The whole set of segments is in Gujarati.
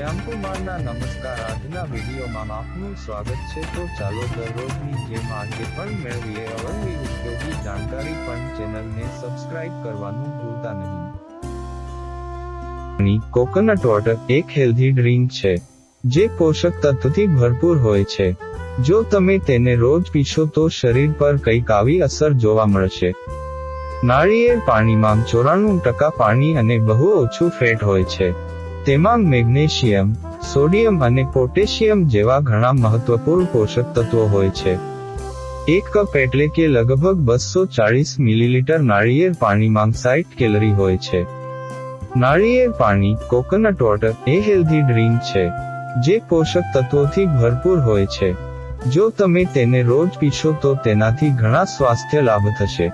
શ્યામકુમારના નમસ્કાર. આજના વિડીયોમાં આપનું સ્વાગત છે. તો ચાલો દરરોજની જેમ આજે પણ મેળવીએ. અવનવી ઉપયોગી જાણકારી પણ ચેનલને સબસ્ક્રાઇબ કરવાનું ભૂલતા નહીં. કોકોનટ વોટર એક હેલ્ધી ડ્રિંક છે, જે પોષક તત્વથી ભરપૂર હોય છે. જો તમે તેને રોજ પીશો તો શરીર પર કંઈક આવી અસર જોવા મળશે. નાળિયેર પાણીમાં ચોરાણું ટકા પાણી અને બહુ ઓછું ફેટ હોય છે. તેમાં મેગ્નેશિયમ, સોડિયમ અને પોટેશિયમ જેવા ઘણા મહત્વપૂર્ણ પોષક તત્વો હોય છે. એક કપ એટલે કે લગભગ બસો ચાળીસ મિલીલીટર નાળિયેર પાણીમાં સાઈઠ કેલરી હોય છે. નાળિયેર પાણી, કોકોનટ વોટર, એ હેલ્ધી ડ્રિંક છે, જે પોષક તત્વોથી ભરપૂર હોય છે. જો તમે તેને રોજ પીશો તો તેનાથી ઘણા સ્વાસ્થ્ય લાભ થશે.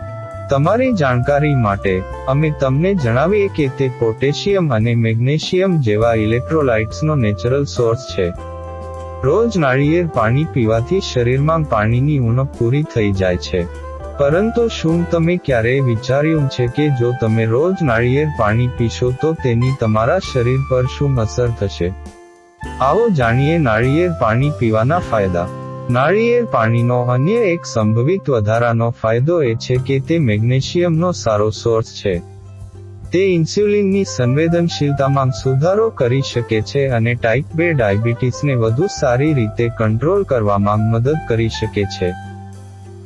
તમારી જાણકારી માટે, અમે તમને જણાવીએ કે તે પોટેશિયમ અને મેગ્નેશિયમ જેવા ઇલેક્ટ્રોલાઇટ્સનો નેચરલ સોર્સ છે. રોજ નાળિયેર પાણી પીવાથી શરીરમાં પાણીની ઉણપ પૂરી થઈ જાય છે. પરંતુ શું તમે ક્યારેય વિચાર્યું છે કે જો તમે રોજ નાળિયેર પાણી પીશો તો તેની તમારા શરીર પર શું અસર થશે? આવો જાણીએ નાળિયેર પાણી પીવાના ફાયદા. નાળિયેર પાણીનો અન્ય એક સંભવિત વધારાનો ફાયદો એ છે કે તે મેગ્નેશિયમનો સારો સોર્સ છે. તે ઇન્સ્યુલિનની સંવેદનશીલતામાં સુધારો કરી શકે છે અને ટાઈપ બે ડાયાબિટીસને વધુ સારી રીતે કંટ્રોલ કરવામાં મદદ કરી શકે છે.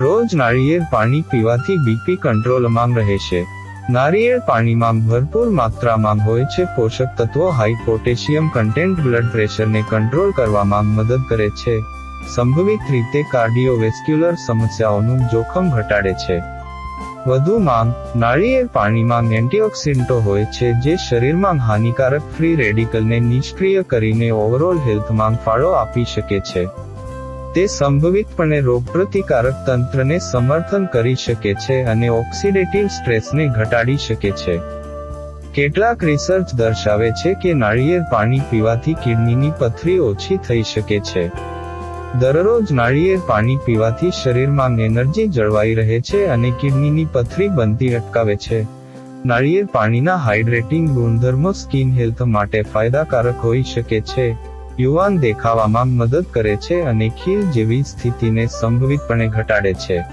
રોજ નાળિયેર પાણી પીવાથી બીપી કંટ્રોલમાં રહેશે નારિયેળ પાણીમાં ભરપૂર માત્રામાં હોય છે, પોષક તત્વો, હાઈ પોટેશિયમ કન્ટેન્ટ બ્લડ પ્રેશરને કંટ્રોલ કરવામાં મદદ કરે છે. સંભવિત રીતે કાર્ડિયોવેસ્ક્યુલર સમસ્યાઓનું જોખમ ઘટાડે છે. વધુમાં નાળિયેર પાણીમાં એન્ટીઓક્સિડન્ટો હોય છે જે શરીરમાં હાનિકારક ફ્રી રેડિકલને નિષ્ક્રિય કરીને ઓવરઓલ હેલ્થમાં ફાળો આપી શકે છે. તે સંભવિતપણે રોગપ્રતિકારક તંત્રને સમર્થન કરી શકે છે અને ઓક્સિડેટિવ સ્ટ્રેસને ઘટાડી શકે છે. કેટલાક રિસર્ચ દર્શાવે છે કે નાળિયેર પાણી પીવાથી કિડનીની પથરી ઓછી થઈ શકે છે. દરરોજ નાળિયેર પાણી પીવાથી શરીરમાં એનર્જી જળવાઈ રહે છે અને કિડનીની પથરી બનતી અટકાવે છે. નાળિયેર પાણીના હાઇડ્રેટિંગ ગુણધર્મો સ્કિન હેલ્થ માટે ફાયદાકારક હોઈ શકે છે. યુવાન દેખાવામાં મદદ કરે છે અને ખીલ જેવી સ્થિતિને સંભવિતપણે ઘટાડે છે.